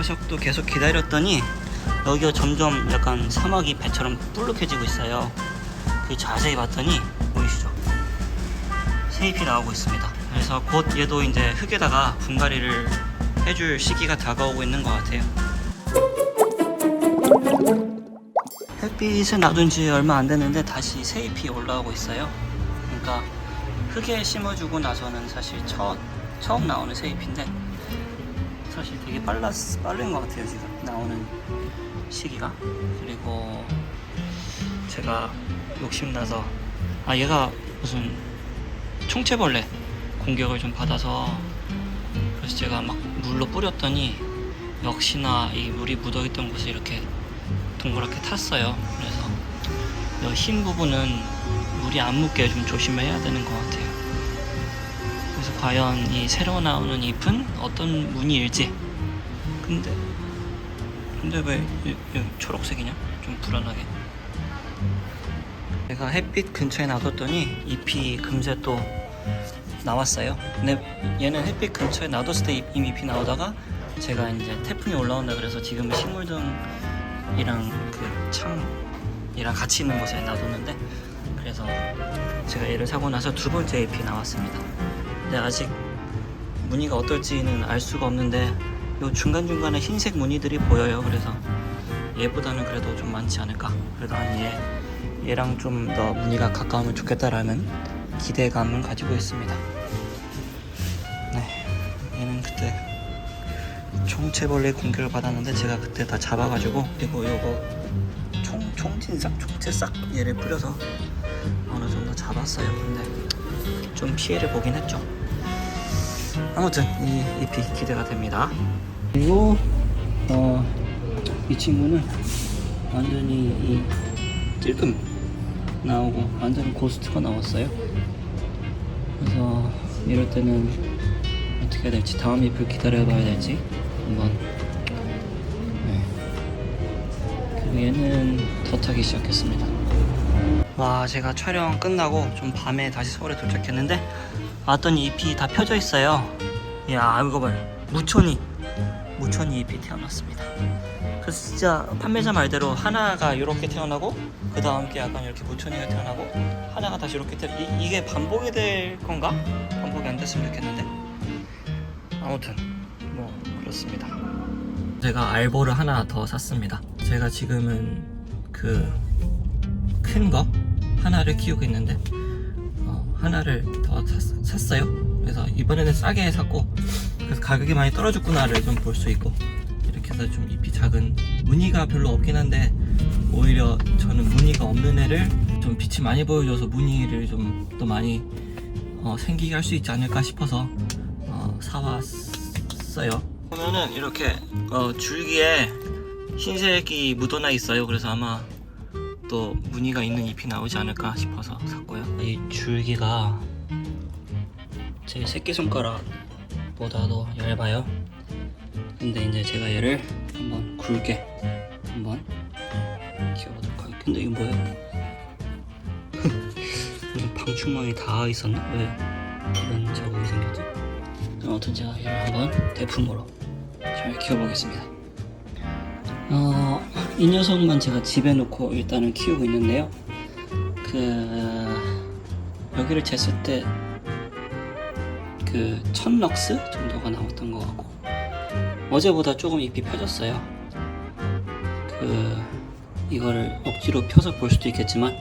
녀석도 계속 기다렸더니 여기가 점점 약간 사마귀 배처럼 불룩해지고 있어요. 그 자세히 봤더니 보이시죠? 새잎이 나오고 있습니다. 그래서 곧 얘도 이제 흙에다가 분갈이를 해줄 시기가 다가오고 있는 것 같아요. 햇빛에 놔둔 지 얼마 안 됐는데 다시 새잎이 올라오고 있어요. 그러니까 흙에 심어주고 나서는 사실 처, 처음 나오는 새잎인데 사실 되게 빨랐, 빠른 것 같아요 지금 나오는 시기가. 그리고 제가 욕심나서 아 얘가 무슨 총체벌레 공격을 좀 받아서 그래서 제가 막 물로 뿌렸더니 역시나 이 물이 묻어있던 곳에 이렇게 동그랗게 탔어요. 그래서 이흰 부분은 물이 안 묻게 좀 조심해야 되는 것 같아요 과연 이 새로 나오는 잎은 어떤 무늬일지. 근데 근데 왜 초록색이냐? 좀 불안하게. 제가 햇빛 근처에 놔뒀더니 잎이 금세 또 나왔어요. 근데 얘는 햇빛 근처에 놔뒀을 때 잎- 이미 잎이 나오다가 제가 이제 태풍이 올라온다 그래서 지금은 식물등이랑 그 창이랑 같이 있는 곳에 놔뒀는데 그래서 제가 얘를 사고 나서 두 번째 잎이 나왔습니다 근데 아직 무늬가 어떨지는 알 수가 없는데 요 중간중간에 흰색 무늬들이 보여요. 그래서 얘보다는 그래도 좀 많지 않을까? 그래도 한 얘, 얘랑 좀 더 무늬가 가까우면 좋겠다라는 기대감을 가지고 있습니다. 네 얘는 그때 총체벌레 공격을 받았는데 제가 그때 다 잡아가지고 그리고 요거 총, 총진삭 총체싹 얘를 뿌려서 어느 정도 잡았어요. 근데 좀 피해를 보긴 했죠 아무튼 이 잎이 기대가 됩니다. 그리고 어, 이 친구는 완전히 이 찔끔 나오고 완전히 고스트가 나왔어요. 그래서 이럴 때는 어떻게 해야 될지 다음 잎을 기다려봐야 될지 한번. 네. 그리고 얘는 더 타기 시작했습니다. 와 제가 촬영 끝나고 좀 밤에 다시 서울에 도착했는데 왔더니 잎이 다 펴져 있어요. 야 이거 봐요. 무천이 무천이 잎이 태어났습니다. 그래서 진짜 판매자 말대로 하나가 이렇게 태어나고 그 다음 게 약간 이렇게 무천이가 태어나고 하나가 다시 이렇게 태어 이, 이게 반복이 될 건가? 반복이 안 됐으면 좋겠는데 아무튼 뭐 그렇습니다. 제가 알보를 하나 더 샀습니다. 제가 지금은 그 큰 거 하나를 키우고 있는데 어, 하나를 더 샀, 어요 그래서 이번에는 싸게 샀고 그래서 가격이 많이 떨어졌구나를 좀 볼 수 있고 이렇게 해서 좀 잎이 작은 무늬가 별로 없긴 한데 오히려 저는 무늬가 없는 애를 좀 빛이 많이 보여줘서 무늬를 좀 더 많이 어, 생기게 할 수 있지 않을까 싶어서 어, 사왔어요. 보면은 이렇게 어, 줄기에 흰색이 묻어나 있어요. 그래서 아마 또 무늬가 있는 잎이 나오지 않을까 싶어서 샀고요. 이 줄기가 제 새끼손가락보다도 얇아요. 근데 이제 제가 얘를 한번 굵게 한번 키워보도록 할게요. 근데 이거 뭐예요? 무슨 방충망이 다 있었나? 왜 이런 자국이 생겼지? 아무튼 제가 얘를 한번 대품으로 잘 키워보겠습니다. 어, 이 녀석만 제가 집에 놓고 일단은 키우고 있는데요. 그 여기를 쟀을 때 그 1000럭스 정도가 나왔던 것 같고 어제보다 조금 잎이 펴졌어요. 그 이거를 억지로 펴서 볼 수도 있겠지만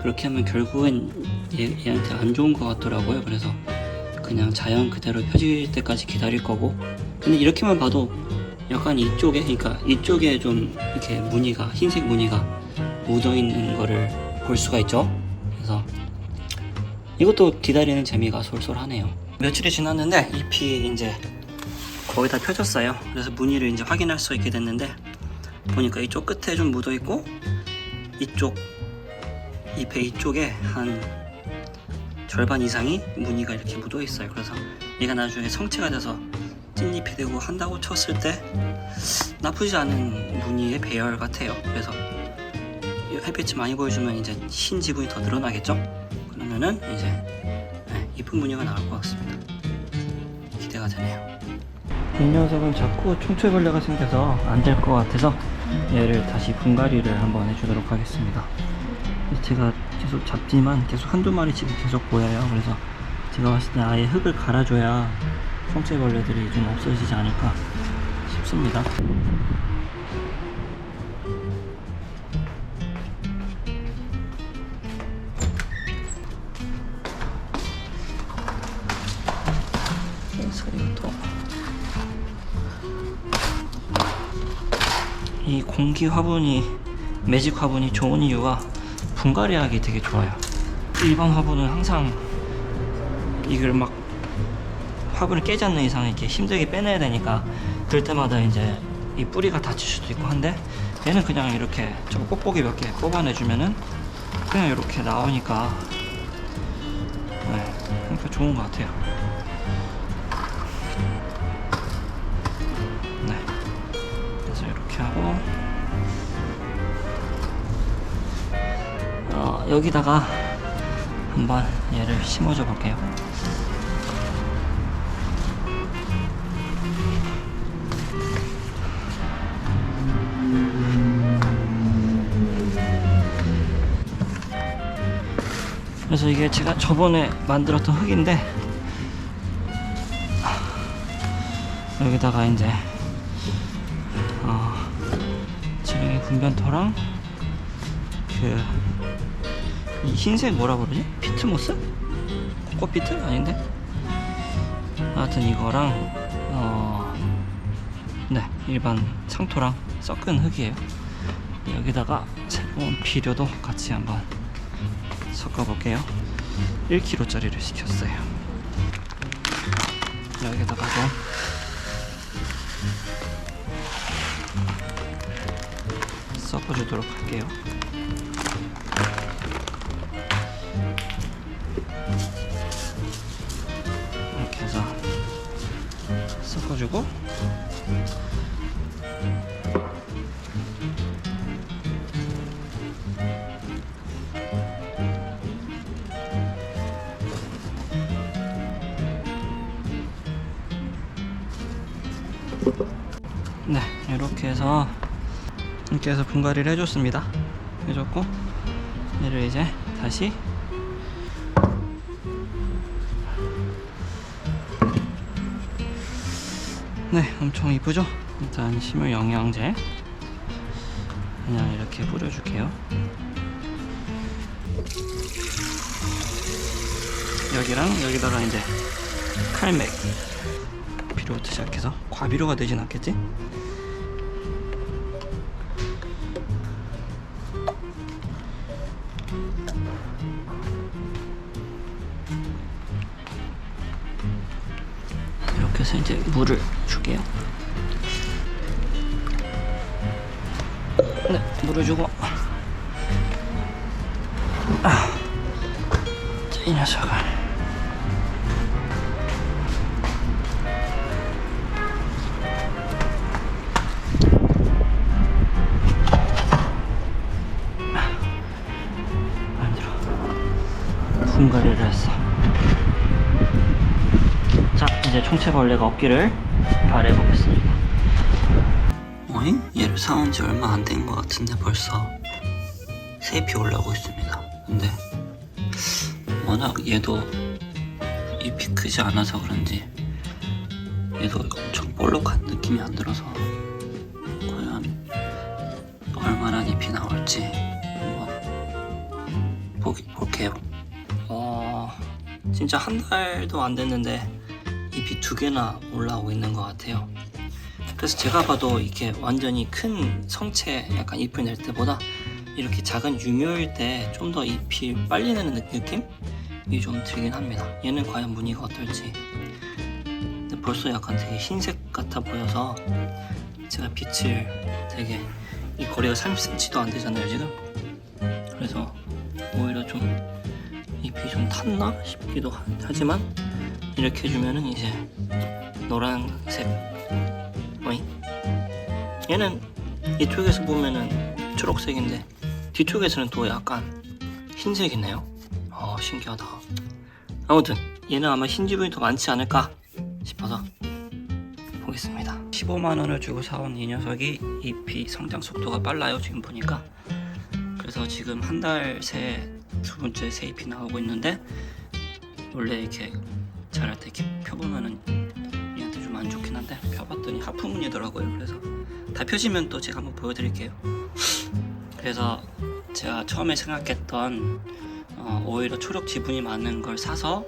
그렇게 하면 결국엔 얘, 얘한테 안 좋은 것 같더라고요. 그래서 그냥 자연 그대로 펴질 때까지 기다릴 거고 근데 이렇게만 봐도 약간 이쪽에 그러니까 이쪽에 좀 이렇게 무늬가 흰색 무늬가 묻어 있는 거를 볼 수가 있죠. 그래서 이것도 기다리는 재미가 솔솔하네요. 며칠이 지났는데 잎이 이제 거의 다 펴졌어요. 그래서 무늬를 이제 확인할 수 있게 됐는데 보니까 이쪽 끝에 좀 묻어 있고 이쪽 잎의 이쪽에 한 절반 이상이 무늬가 이렇게 묻어 있어요. 그래서 얘가 나중에 성체가 돼서 찐잎이 되고 한다고 쳤을 때 나쁘지 않은 무늬의 배열 같아요. 그래서 이 햇빛이 많이 보여주면 이제 흰 지분이 더 늘어나겠죠? 그러면은 이제 네, 이쁜 무늬가 나올 것 같습니다. 기대가 되네요. 이 녀석은 자꾸 총체벌레가 생겨서 안 될 것 같아서 얘를 다시 분갈이를 한번 해주도록 하겠습니다. 제가 계속 잡지만 계속 한두 마리씩 계속 보여요. 그래서 제가 봤을 때 아예 흙을 갈아줘야 총체벌레들이 좀 없어지지 않을까 싶습니다. 공기 화분이 매직 화분이 좋은 이유가 분갈이하기 되게 좋아요. 일반 화분은 항상 이걸 막 화분을 깨지 않는 이상 이렇게 힘들게 빼내야 되니까 들 때마다 이제 이 뿌리가 다칠 수도 있고 한데 얘는 그냥 이렇게 저거 뽁뽁이 몇 개 뽑아내주면은 그냥 이렇게 나오니까 네, 그러니까 좋은 것 같아요. 여기다가 한번 얘를 심어줘 볼게요. 그래서 이게 제가 저번에 만들었던 흙인데 여기다가 이제 어, 지렁이 분변토랑 그이 흰색 뭐라 그러지? 피트모스? 꽃피트? 아닌데? 하여튼 이거랑 어, 네 일반 상토랑 섞은 흙이에요. 여기다가 새로운 비료도 같이 한번 섞어볼게요. 1kg짜리를 시켰어요. 여기다가 좀 섞어주도록 할게요. 주고. 네 이렇게 해서 이렇게 해서 분갈이를 해줬습니다. 해줬고 얘를 이제 다시 네 엄청 이쁘죠? 일단 식물 영양제. 그냥 이렇게 뿌려줄게요. 여기랑 여기다가 이제 칼맥. 비료부터 시작해서 과비료가 되진 않겠지? 해서 이제 물을 줄게요. 네, 물을 주고. 아, 자, 이 녀석을. 총체벌레가 없기를 바래보겠습니다. 어잉? 얘를 사온 지 얼마 안 된 것 같은데 벌써 세잎이 올라오고 있습니다. 근데 워낙 얘도 잎이 크지 않아서 그런지 얘도 엄청 볼록한 느낌이 안 들어서 과연 얼마나 잎이 나올지 한번 보기, 볼게요. 어, 진짜 한 달도 안 됐는데 잎이 두 개나 올라오고 있는 것 같아요. 그래서 제가 봐도 이렇게 완전히 큰 성체 약간 잎을 낼 때보다 이렇게 작은 유묘일 때 좀 더 잎이 빨리 내는 느- 느낌이 좀 들긴 합니다. 얘는 과연 무늬가 어떨지. 근데 벌써 약간 되게 흰색 같아 보여서 제가 빛을 되게 이 거리가 30cm도 안 되잖아요 지금. 그래서 오히려 좀 잎이 좀 탔나 싶기도 하- 하지만 이렇게 해주면은 이제 노란색 어이 얘는 이쪽에서 보면은 초록색인데 뒤쪽에서는 또 약간 흰색이네요. 어 신기하다. 아무튼 얘는 아마 흰 지분이 더 많지 않을까 싶어서 보겠습니다. 15만 원을 주고 사온 이 녀석이 잎이 성장 속도가 빨라요 지금 보니까. 그래서 지금 한 달 새 두 번째 새 잎이 나오고 있는데 원래 이렇게 자랄 때 이렇게 펴보면은 얘한테 좀 안 좋긴 한데 펴봤더니 하프문이더라고요 그래서 다 펴지면 또 제가 한번 보여드릴게요 그래서 제가 처음에 생각했던 어, 오히려 초록 지분이 많은 걸 사서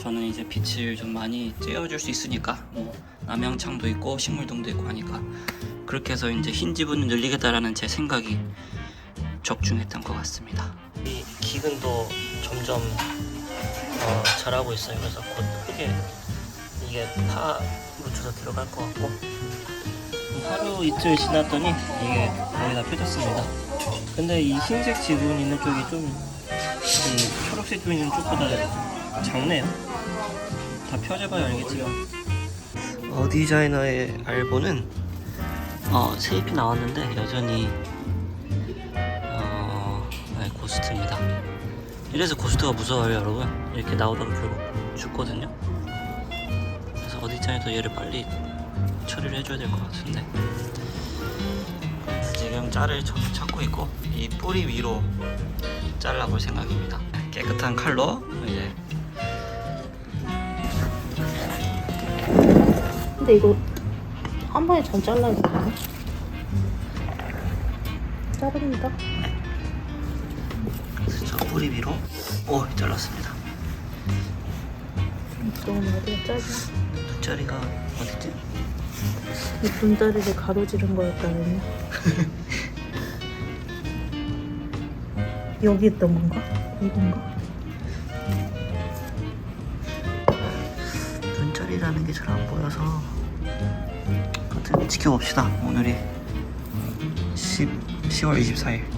저는 이제 빛을 좀 많이 쬐어줄 수 있으니까 뭐 남양창도 있고 식물동도 있고 하니까 그렇게 해서 이제 흰 지분을 늘리겠다라는 제 생각이 적중했던 것 같습니다. 이 기근도 점점 어, 자라고 있어요. 그래서 곧 크게 이게 파 묻혀서 들어갈 것 같고 하루 이틀 지났더니 이게 거의 다 펴졌습니다. 근데 이 흰색 지분 있는 쪽이 좀 이 초록색 지분 있는 쪽보다 작네요. 다 펴져봐야 알겠지만 어, 디자이너의 알보는 어, 새 잎이 나왔는데 여전히 어, 네, 고스트입니다. 이래서 고스트가 무서워요, 여러분. 이렇게 나오다가 결국 죽거든요. 그래서 어디 디자이너도 얘를 빨리 처리를 해줘야 될 것 같은데. 지금 짤을 쳐- 찾고 있고 이 뿌리 위로 잘라볼 생각입니다. 깨끗한 칼로 이제 근데 이거 한 번에 잘 잘라야 되나? 자릅니다. 위로 오 잘랐습니다. 너무 어디가 짧아? 눈자리가 어딨지? 이 분자리를 가로지른 거였다면요? 여기 있던 건가? 이건가? 눈자리라는 게 잘 안 보여서 아무튼 지켜봅시다. 오늘이 10, 10월 24일입니다.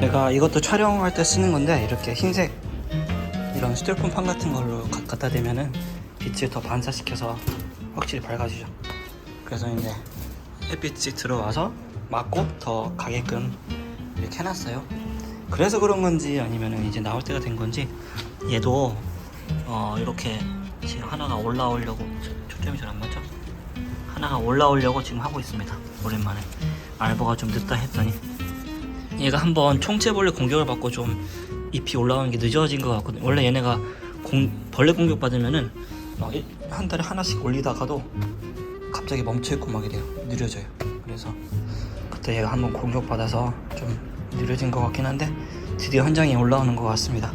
제가 이것도 촬영할 때 쓰는 건데 이렇게 흰색 이런 스티로폼 판 같은 걸로 가- 갖다 대면은 빛을 더 반사시켜서 확실히 밝아지죠. 그래서 이제 햇빛이 들어와서 막고 더 가게끔 이렇게 해놨어요. 그래서 그런 건지 아니면은 이제 나올 때가 된 건지 얘도 어 이렇게 지금 하나가 올라오려고 초- 초점이 잘 안 맞죠? 하나가 올라오려고 지금 하고 있습니다. 오랜만에 알보가 좀 늦다 했더니 얘가 한번 총체벌레 공격을 받고 좀 잎이 올라오는 게 늦어진 것 같거든요. 원래 얘네가 공, 벌레 공격 받으면은 막한 달에 하나씩 올리다가도 갑자기 멈춰 있고 막 이래요. 느려져요. 그래서 그때 얘가 한번 공격 받아서 좀 느려진 것 같긴 한데 드디어 한 장이 올라오는 것 같습니다.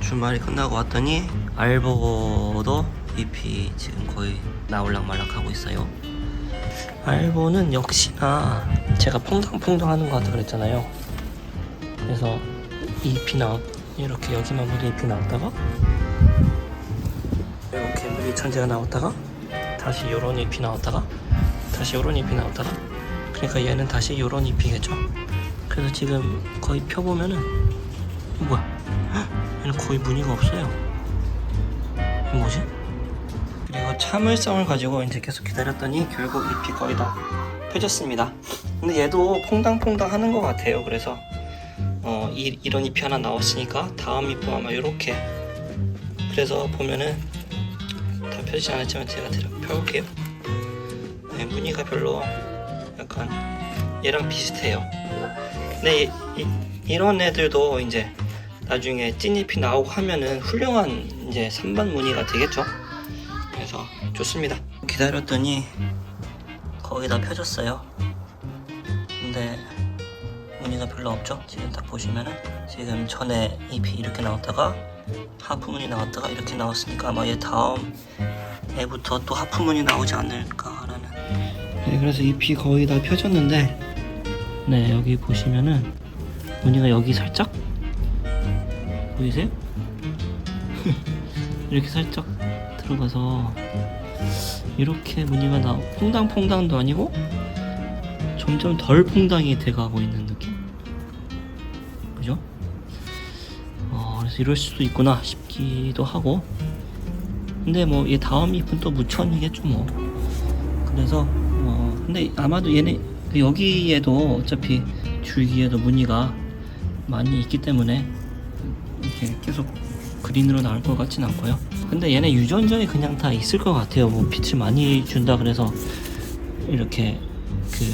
주말이 끝나고 왔더니 알보도 잎이 지금 거의 나올락 말락 하고 있어요. 알보는 역시나 제가 퐁당퐁당 하는 것 같다 그랬잖아요. 그래서 잎이 나 이렇게 여기만 보니 잎이 나왔다가 이렇게 누리 천재가 나왔다가 다시 요런 잎이 나왔다가 다시 요런 잎이 나왔다가 그러니까 얘는 다시 요런 잎이겠죠. 그래서 지금 거의 펴보면은 어, 뭐야? 헉, 얘는 거의 무늬가 없어요. 뭐지? 그리고 참을성을 가지고 이제 계속 기다렸더니 결국 잎이 거의 다 펴졌습니다. 근데 얘도 퐁당퐁당 하는 것 같아요. 그래서 어, 이, 이런 잎이 하나 나왔으니까 다음 잎도 아마 이렇게 그래서 보면은 다 펴지지 않았지만 제가 펴볼게요. 네, 무늬가 별로 약간 얘랑 비슷해요. 근데 이, 이, 이런 애들도 이제 나중에 찐잎이 나오고 하면은 훌륭한 이제 산반 무늬가 되겠죠. 그래서 좋습니다. 기다렸더니 거의 다 펴졌어요. 근데 무늬가 별로 없죠. 지금 딱 보시면은 지금 전에 잎이 이렇게 나왔다가 하프문이 나왔다가 이렇게 나왔으니까 아마 얘 다음 애부터 또 하프문이 나오지 않을까라는. 네, 그래서 잎이 거의 다 펴졌는데, 네 여기 보시면은 무늬가 여기 살짝 보이세요? 이렇게 살짝 들어가서 이렇게 무늬가 나 퐁당퐁당도 아니고 점점 덜 퐁당이 돼가고 있는 느낌 그죠? 어, 그래서 이럴 수도 있구나 싶기도 하고 근데 뭐 얘 다음 잎은 또 무천이겠죠 뭐 그래서 어 근데 아마도 얘네 그 여기에도 어차피 줄기에도 무늬가 많이 있기 때문에 이렇게 계속 그린으로 나올 것 같진 않고요. 근데 얘네 유전자에 그냥 다 있을 것 같아요. 뭐 빛을 많이 준다 그래서 이렇게 그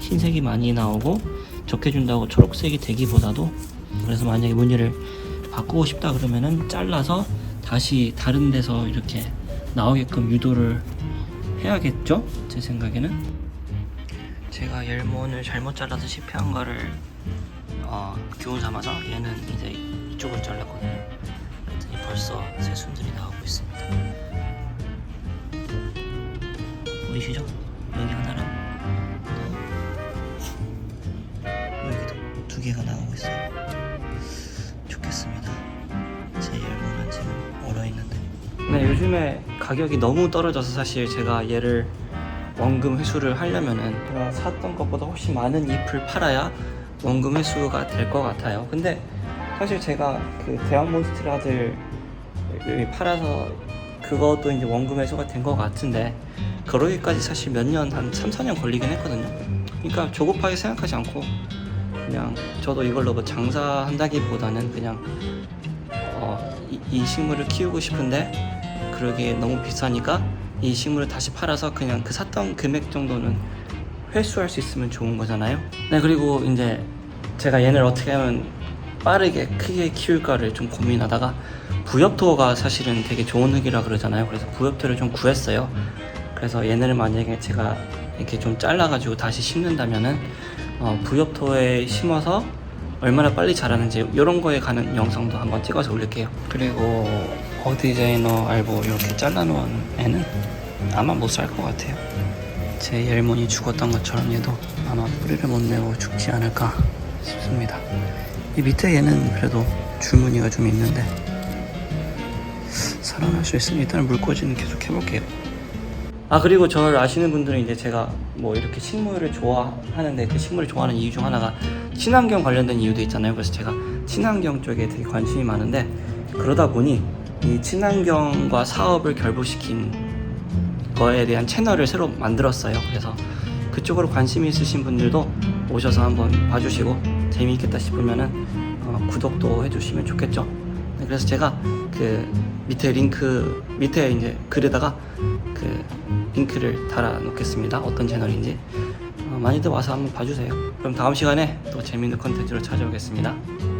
흰색이 많이 나오고 적게 준다고 초록색이 되기보다도 그래서 만약에 무늬를 바꾸고 싶다 그러면은 잘라서 다시 다른 데서 이렇게 나오게끔 유도를 해야겠죠? 제 생각에는 제가 열몬을 잘못 잘라서 실패한 거를 어, 교훈 삼아서 얘는 이제 이쪽을 잘랐거든요. 그랬더니 벌써 새순들이 나오고 있습니다. 보이시죠? 여기 하나 두 개가 나오고 있어요. 좋겠습니다. 제 열무는 지금 얼어 있는데. 네, 요즘에 가격이 너무 떨어져서 사실 제가 얘를 원금 회수를 하려면은 제가 샀던 것보다 훨씬 많은 잎을 팔아야 원금 회수가 될 것 같아요. 근데 사실 제가 그 대왕 몬스트라들을 팔아서 그것도 이제 원금 회수가 된 것 같은데 그러기까지 사실 몇 년 한 3, 4년 걸리긴 했거든요. 그러니까 조급하게 생각하지 않고 그냥 저도 이걸로 뭐 장사한다기보다는 그냥 어, 이, 이 식물을 키우고 싶은데 그러기에 너무 비싸니까 이 식물을 다시 팔아서 그냥 그 샀던 금액 정도는 회수할 수 있으면 좋은 거잖아요. 네 그리고 이제 제가 얘를 어떻게 하면 빠르게 크게 키울까를 좀 고민하다가 부엽토가 사실은 되게 좋은 흙이라 그러잖아요. 그래서 부엽토를 좀 구했어요. 그래서 얘네를 만약에 제가 이렇게 좀 잘라가지고 다시 심는다면은 어, 부엽토에 심어서 얼마나 빨리 자라는지 이런 거에 관한 영상도 한번 찍어서 올릴게요. 그리고 어 디자이너 알보 이렇게 잘라놓은 애는 아마 못 살 것 같아요. 제 열문이 죽었던 것처럼 얘도 아마 뿌리를 못 내고 죽지 않을까 싶습니다. 이 밑에 얘는 그래도 줄무늬가 좀 있는데 살아날 수 있으면 일단 물꽂이는 계속 해볼게요. 아 그리고 저를 아시는 분들은 이제 제가 뭐 이렇게 식물을 좋아하는데 그 식물을 좋아하는 이유 중 하나가 친환경 관련된 이유도 있잖아요. 그래서 제가 친환경 쪽에 되게 관심이 많은데 그러다 보니 이 친환경과 사업을 결부시킨 거에 대한 채널을 새로 만들었어요. 그래서 그쪽으로 관심이 있으신 분들도 오셔서 한번 봐주시고 재미있겠다 싶으면은 어, 구독도 해주시면 좋겠죠. 네, 그래서 제가 그 밑에 링크 밑에 이제 글에다가 그 링크를 달아 놓겠습니다. 어떤 채널인지 어, 많이들 와서 한번 봐주세요. 그럼 다음 시간에 또 재밌는 컨텐츠로 찾아오겠습니다.